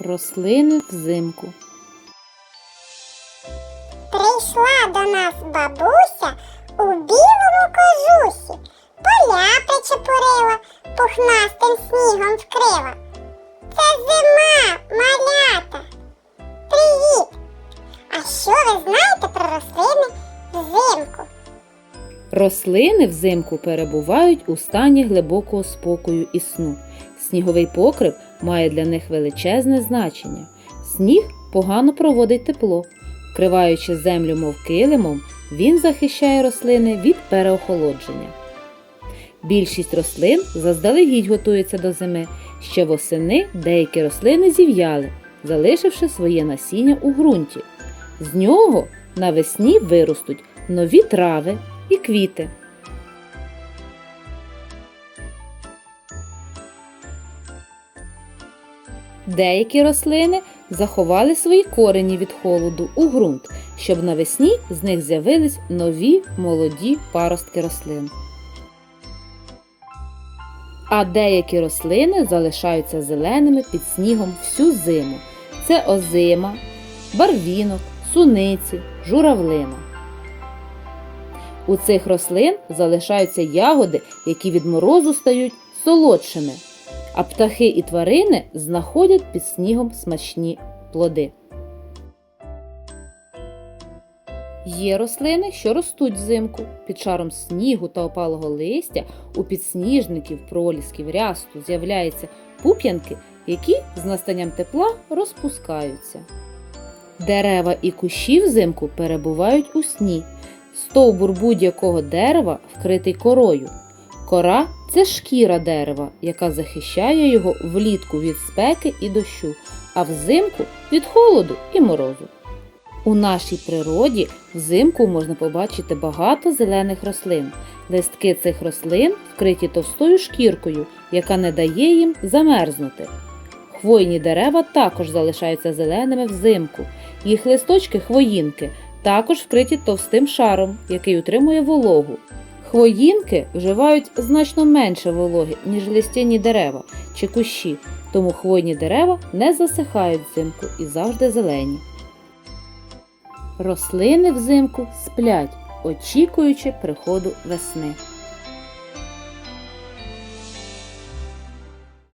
Рослини взимку. Прийшла до нас бабуся у білому кожусі, поля причепурила, пухнастим снігом вкрила. Це зима, малята. Привіт! А що ви знаєте про рослини взимку? Рослини взимку перебувають у стані глибокого спокою і сну. Сніговий покрив має для них величезне значення. Сніг погано проводить тепло. Вкриваючи землю мов килимом, він захищає рослини від переохолодження. Більшість рослин заздалегідь готуються до зими. Ще восени деякі рослини зів'яли, залишивши своє насіння у ґрунті. З нього навесні виростуть нові трави і квіти. Деякі рослини заховали свої корені від холоду у ґрунт, щоб навесні з них з'явились нові молоді паростки рослин. А деякі рослини залишаються зеленими під снігом всю зиму. Це озима, барвінок, суниці, журавлина. У цих рослин залишаються ягоди, які від морозу стають солодшими, а птахи і тварини знаходять під снігом смачні плоди. Є рослини, що ростуть взимку. Під шаром снігу та опалого листя у підсніжників, пролісків, рясту з'являються пуп'янки, які з настанням тепла розпускаються. Дерева і кущі взимку перебувають у сні. Стовбур будь-якого дерева вкритий корою. Кора це шкіра дерева, яка захищає його влітку від спеки і дощу, а взимку від холоду і морозу. У нашій природі взимку можна побачити багато зелених рослин. Листки цих рослин вкриті товстою шкіркою, яка не дає їм замерзнути. Хвойні дерева також залишаються зеленими взимку. Їх листочки хвоїнки також вкриті товстим шаром, який утримує вологу. Хвоїнки вживають значно менше вологи, ніж листяні дерева чи кущі, тому хвойні дерева не засихають взимку і завжди зелені. Рослини взимку сплять, очікуючи приходу весни.